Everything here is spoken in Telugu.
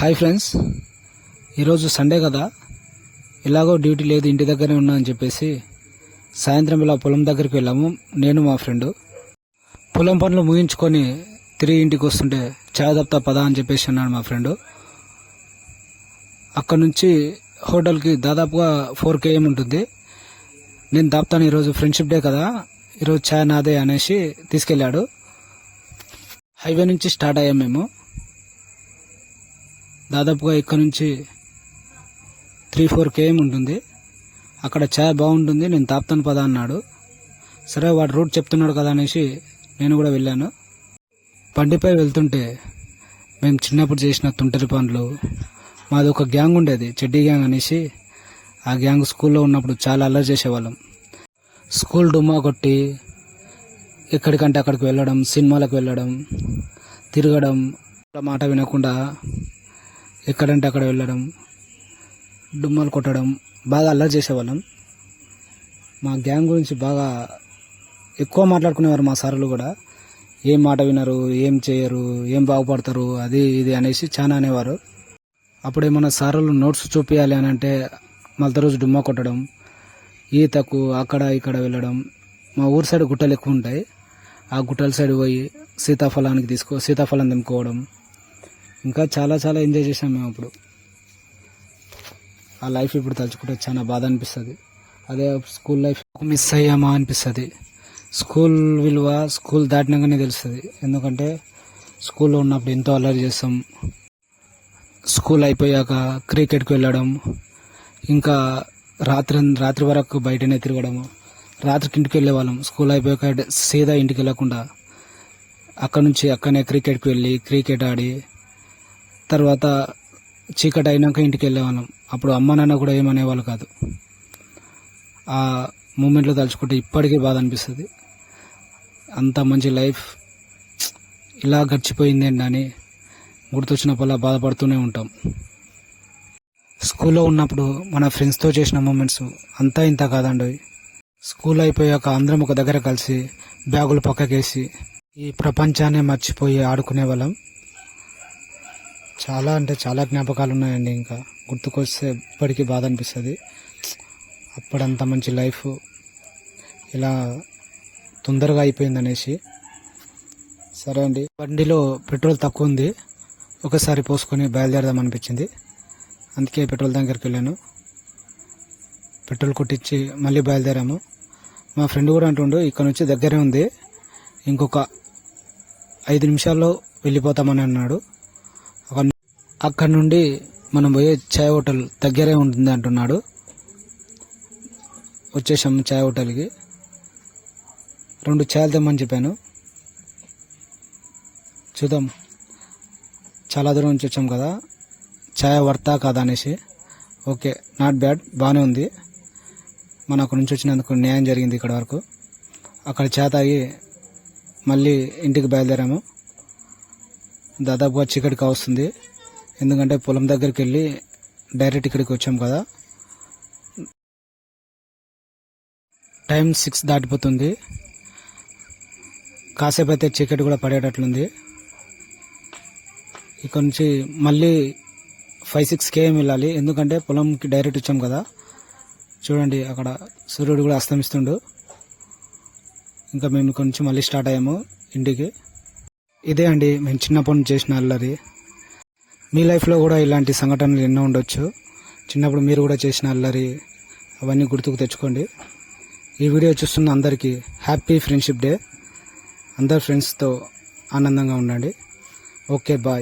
Hi friends. ఈరోజు సండే కదా. ఎలాగో డ్యూటీ లేదు ఇంటి దగ్గరే ఉన్నా అని చెప్పేసి సాయంత్రం ఇలా పొలం దగ్గరికి వెళ్ళాము. నేను మా ఫ్రెండు. పొలం పనులు ముగించుకొని తిరిగి ఇంటికి వస్తుంటే చాయ్ దప్తా పదా అని చెప్పేసి అన్నాడు మా ఫ్రెండు. అక్కడ నుంచి హోటల్కి దాదాపుగా ఫోర్ కేఎం ఉంటుంది. నేను దాపుతాను ఈరోజు ఫ్రెండ్షిప్ డే కదా. ఈరోజు చాయ్ నాదే అనేసి తీసుకెళ్ళాడు. హైవే నుంచి స్టార్ట్ అయ్యాం మేము. దాదాపుగా ఇక్కడ నుంచి త్రీ ఫోర్ కేఎం ఉంటుంది. అక్కడ చాయ్ బాగుంటుంది. నేను తాపుతాను పదా అన్నాడు. సరే వాడు రూట్ చెప్తున్నాడు కదా అనేసి నేను కూడా వెళ్ళాను. బండిపై వెళ్తుంటే మేము చిన్నప్పుడు చేసిన తుంటరి పనులు మాది ఒక గ్యాంగ్ ఉండేది చెడ్డీ గ్యాంగ్ అనేసి. ఆ గ్యాంగ్ స్కూల్లో ఉన్నప్పుడు చాలా అల్లరి చేసేవాళ్ళం. స్కూల్ డుమ్మా కొట్టి ఎక్కడికంటే అక్కడికి వెళ్ళడం సినిమాలకు వెళ్ళడం తిరగడం మాట వినకుండా ఎక్కడంటే అక్కడ వెళ్ళడం డుమ్మలు కొట్టడం బాగా అల్లరి చేసేవాళ్ళం. మా గ్యాంగ్ గురించి బాగా ఎక్కువ మాట్లాడుకునేవారు మా సార్లు కూడా. ఏం మాట వినరు ఏం చేయరు ఏం బాగుపడతారు అది ఇది అనేసి చాలా అనేవారు. అప్పుడే మన సార్లు నోట్స్ చూపించాలి అని అంటే మళ్ళీ రోజు డుమ్మ కొట్టడం ఈతకు అక్కడ ఇక్కడ వెళ్ళడం. మా ఊరు సైడ్ గుట్టలు ఎక్కువ ఉంటాయి. ఆ గుట్టల సైడ్ పోయి సీతాఫలానికి తీసుకో సీతాఫలం తెంపుకోవడం. ఇంకా చాలా చాలా ఎంజాయ్ చేసాం మేము అప్పుడు. ఆ లైఫ్ ఇప్పుడు తలుచుకుంటే చాలా బాధ అనిపిస్తుంది. అదే స్కూల్ లైఫ్ మిస్ అయ్యామా అనిపిస్తుంది. స్కూల్ విలువ స్కూల్ దాటినాకనే తెలుస్తుంది. ఎందుకంటే స్కూల్లో ఉన్నప్పుడు ఎంతో అల్లరి చేస్తాం. స్కూల్ అయిపోయాక క్రికెట్కి వెళ్ళడం ఇంకా రాత్రి రాత్రి వరకు బయటనే తిరగడం రాత్రికి ఇంటికి వెళ్ళే వాళ్ళం. స్కూల్ అయిపోయాక సీదా ఇంటికి వెళ్ళకుండా అక్కడ నుంచి అక్కడనే క్రికెట్కి వెళ్ళి క్రికెట్ ఆడి తర్వాత చీకటి అయినాక ఇంటికి వెళ్ళేవాళ్ళం. అప్పుడు అమ్మ నాన్న కూడా ఏమనేవాళ్ళు కాదు. ఆ మూమెంట్లో తలుచుకుంటే ఇప్పటికీ బాధ అనిపిస్తుంది. అంత మంచి లైఫ్ ఇలా గడిచిపోయింది ఏంటి అని గుర్తొచ్చినప్పుడల్లా బాధపడుతూనే ఉంటాం. స్కూల్లో ఉన్నప్పుడు మన ఫ్రెండ్స్తో చేసిన మూమెంట్స్ అంతా ఇంత కాదండి. స్కూల్ అయిపోయాక అందరం ఒక దగ్గర కలిసి బ్యాగులు పక్కకేసి ఈ ప్రపంచాన్ని మర్చిపోయి ఆడుకునే వాళ్ళం చాలా అంటే చాలా జ్ఞాపకాలు ఉన్నాయండి ఇంకా. గుర్తుకొస్తే ఇప్పటికీ బాధ అనిపిస్తుంది అప్పుడంత మంచి లైఫ్ ఇలా తొందరగా అయిపోయింది అనేసి సరే అండి. బండిలో పెట్రోల్ తక్కువ ఉంది ఒకసారి పోసుకొని బయలుదేరదాం అనిపించింది అందుకే పెట్రోల్ దగ్గరికి వెళ్ళాను పెట్రోల్ కొట్టించి మళ్ళీ బయలుదేరాము. మా ఫ్రెండ్ కూడా అంటుండు ఇక్కడ నుంచి దగ్గరే ఉంది. ఇంకొక ఐదు నిమిషాల్లో వెళ్ళిపోతామని అన్నాడు. అక్కడ- నుండి మనం పోయే చాయ్ హోటల్ దగ్గరే ఉంటుంది అంటున్నాడు. వచ్చేసాము చాయ్ హోటల్కి. రెండు చాయలు తెమ్మని చెప్పాను. చూద్దాం. చాలా దూరం నుంచి వచ్చాం కదా. ఛాయ్ వర్తా కాదా అనేసి. ఓకే నాట్ బ్యాడ్ బాగానే ఉంది. మన అక్కడి నుంచి వచ్చినందుకు న్యాయం జరిగింది ఇక్కడ వరకు. అక్కడ ఛాయ్ తాగి మళ్ళీ ఇంటికి బయలుదేరాము. దాదాపుగా చీకటి కావస్తుంది ఎందుకంటే పొలం దగ్గరికి వెళ్ళి డైరెక్ట్ ఇక్కడికి వచ్చాం కదా. టైం సిక్స్ దాటిపోతుంది. కాసేపు అయితే చీకటి కూడా పడేటట్లుంది. ఇక్కడ నుంచి మళ్ళీ ఫైవ్ సిక్స్ కేఎం వెళ్ళాలి. ఎందుకంటే పొలంకి డైరెక్ట్ వచ్చాం కదా. చూడండి అక్కడ సూర్యుడు కూడా అస్తమిస్తుండు. ఇంకా మేము ఇక్కడ నుంచి మళ్ళీ స్టార్ట్ అయ్యాము ఇంటికి. ఇదే అండి మేము చిన్నప్పటి నుంచి చేసిన అల్లరి. మీ లైఫ్లో కూడా ఇలాంటి సంఘటనలు ఎన్నో ఉండొచ్చు. చిన్నప్పుడు మీరు కూడా చేసిన అల్లరి అవన్నీ గుర్తుకు తెచ్చుకోండి. ఈ వీడియో చూస్తున్న అందరికీ హ్యాపీ ఫ్రెండ్షిప్ డే. అందరు ఫ్రెండ్స్తో ఆనందంగా ఉండండి. Okay bye.